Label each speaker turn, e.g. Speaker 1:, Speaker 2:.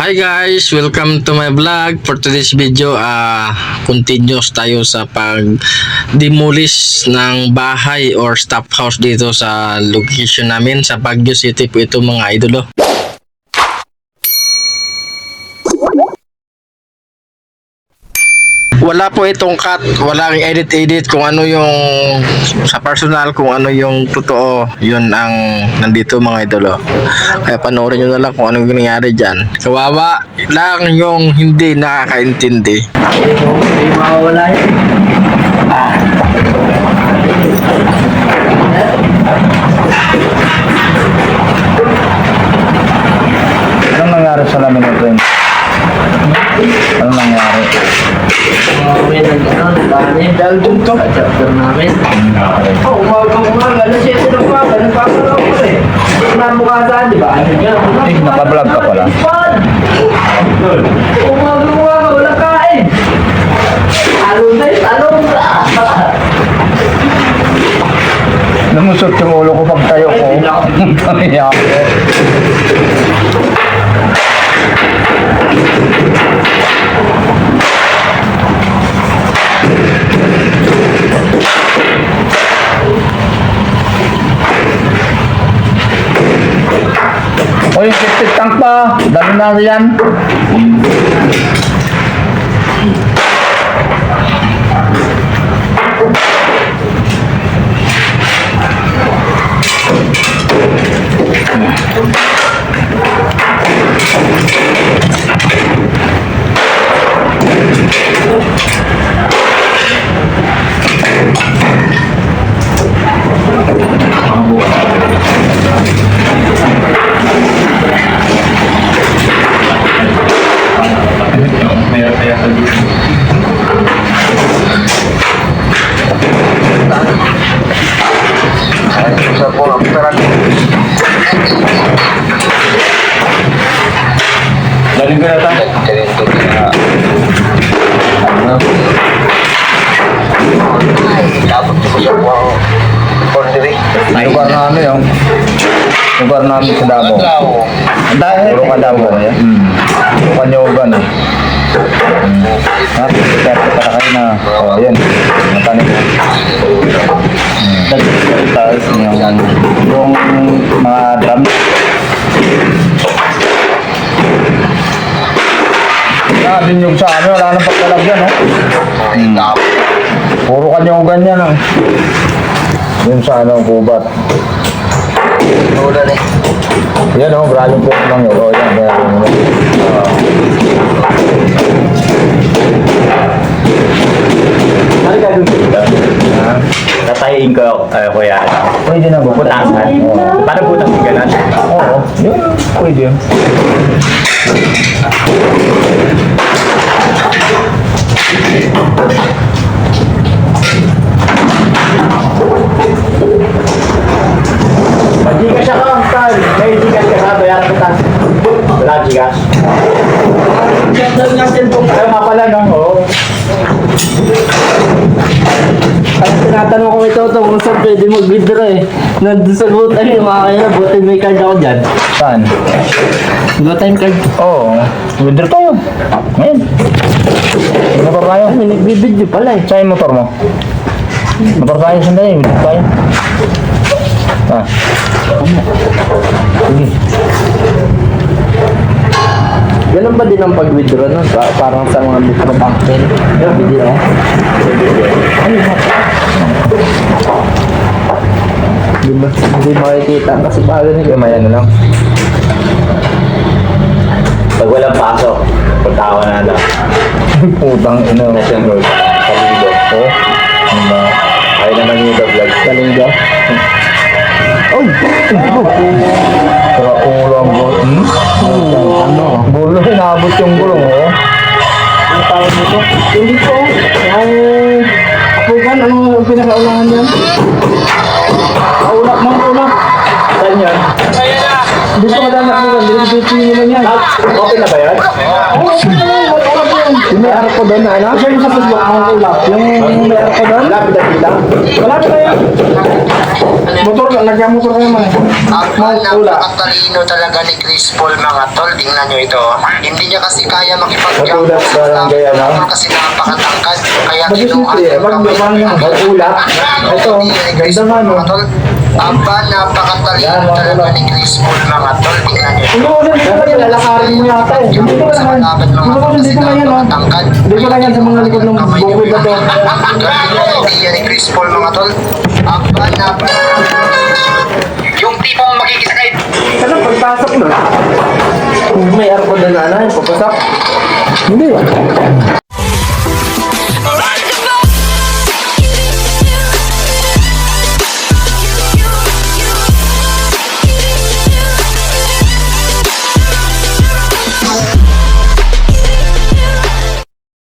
Speaker 1: Hi guys, welcome to my vlog. For today's video, ah continuous tayo sa pag demolish ng bahay or staff house dito sa location namin sa Baguio City po ito mga idolo. Wala po itong cut, walang edit-edit kung ano yung sa personal, kung ano yung totoo, yun ang nandito mga idolo. Kaya panoorin nyo na lang kung anong nangyari dyan. Kawawa lang yung hindi nakakaintindi.
Speaker 2: Hindi mawawala yun.
Speaker 3: Anong nangyari sa lamin ng? Anong nangyari?
Speaker 2: Umuwi ng ano, nagkanin. Dahil dun to. Sa chapter namin. Oh, umaga umaga. Alas 7 ng umaga. Nagpapalaw ko eh. Nabukasan, di ba? Ano?
Speaker 3: Eh, nakablog ka pala.
Speaker 2: Umaga umaga. Walang kain. Talong na yun. Talong na.
Speaker 3: Lumusot yung ulo ko pag tayo ko. Kaya ako. O yung septic tank pa, dami na yan. Galing ko na tayo. Lugar namin yung lugar namin sa Davao. Dahil puro ka Davao yan. Hmm. Puro ka Nyogan eh. Hmm. Ha, kaya para kayo na. Oh, yan. Matanim. Hmm. Tapos yung mga drum. Ah, din yung sa amin, wala nang pagkalagyan, oh. Hmm. Puro kanyogan yan, oh. Yung sa ano, kubat.
Speaker 2: Ulan eh.
Speaker 3: Yan, oh, maraming po lang yun. Oh, yan, yan, yan.
Speaker 4: Ano gagawin ko dito?
Speaker 3: Ha?
Speaker 4: Tatayin ko, uh, kuya.
Speaker 3: Pwede na ba?
Speaker 4: Putasan.
Speaker 3: Oo.
Speaker 4: Paano putas yung ganun?
Speaker 3: Oo, yun, pwede yun.
Speaker 4: Gigas.
Speaker 2: Chapter nga cellphone.
Speaker 4: Ayaw nga pala, no? Oo.
Speaker 2: Ang tinatanong ko ito ito kung saan pwede mag-withdraw eh. Nandun sa loot ay yung mga kaya buti may card ako dyan.
Speaker 3: Saan?
Speaker 2: Go time card.
Speaker 3: Oo, withdraw tayo. Ngayon. Motor tayo.
Speaker 2: Ay, may nagbibidyo pala eh.
Speaker 3: Saan yung motor mo? Motor tayo, sandali. Withdraw tayo. Ah. Sige.
Speaker 2: Ganun ba din ang pag-withdraw nun? Pa- parang sa mga micro bank din. Video. Ano ba? Di ba? Hindi makikita ang kasipagan nila.
Speaker 3: May ano lang.
Speaker 4: Pag walang pasok, pagkawa na lang.
Speaker 3: Putang ina.
Speaker 4: Nation Road. Kalido.
Speaker 3: Oh. Ano ba?
Speaker 4: Ayaw naman yung vlog.
Speaker 2: Kalingga. Oy! Hindi po. Ang ano ang pinakaulangan yan? Aulak ng ulak.
Speaker 4: Saan yun?
Speaker 2: Dito ka lang nakuha. Dito nila yan.
Speaker 4: Okay na ba
Speaker 2: yan. Yung may arko doon na ano? Siya yung sa Facebook ang ulap. Yung may arko doon? Malapit na pila? Malapit na yan. Motor ka, nagka-motor ka naman.
Speaker 5: Ang napakatalino talaga ni Chris Paul mga tol. Tingnan nyo ito. Hindi niya kasi kaya makipag-jump sa
Speaker 3: barangay, ano?
Speaker 5: kasi napakatangkad. Kaya kinuha
Speaker 2: eh,
Speaker 5: yung
Speaker 2: wag
Speaker 5: kamay
Speaker 2: yung ulap. Ito, nga no.
Speaker 5: mga tol. Aba, napakatalino talaga ni Chris Paul mga tol. Tingnan nyo ito.
Speaker 2: Kasi hindi ko yan, lalakarin mo yata eh. Hindi ko
Speaker 5: Sa
Speaker 2: lang,
Speaker 5: malapit mga
Speaker 2: hindi ko
Speaker 5: tol
Speaker 2: kasi
Speaker 5: kasi
Speaker 2: hindi ko lang yan oh.
Speaker 5: napakatangkad.
Speaker 2: Hindi ko lang yan sa mga likod ng
Speaker 5: Kamay niya.
Speaker 2: bukid na to.
Speaker 5: Hindi yan ni Chris Paul mga tol. Aba, napakatangkad. Yung tipong makikisakay
Speaker 2: Ano, pagpasok na. May doon na yung papasok. Hindi.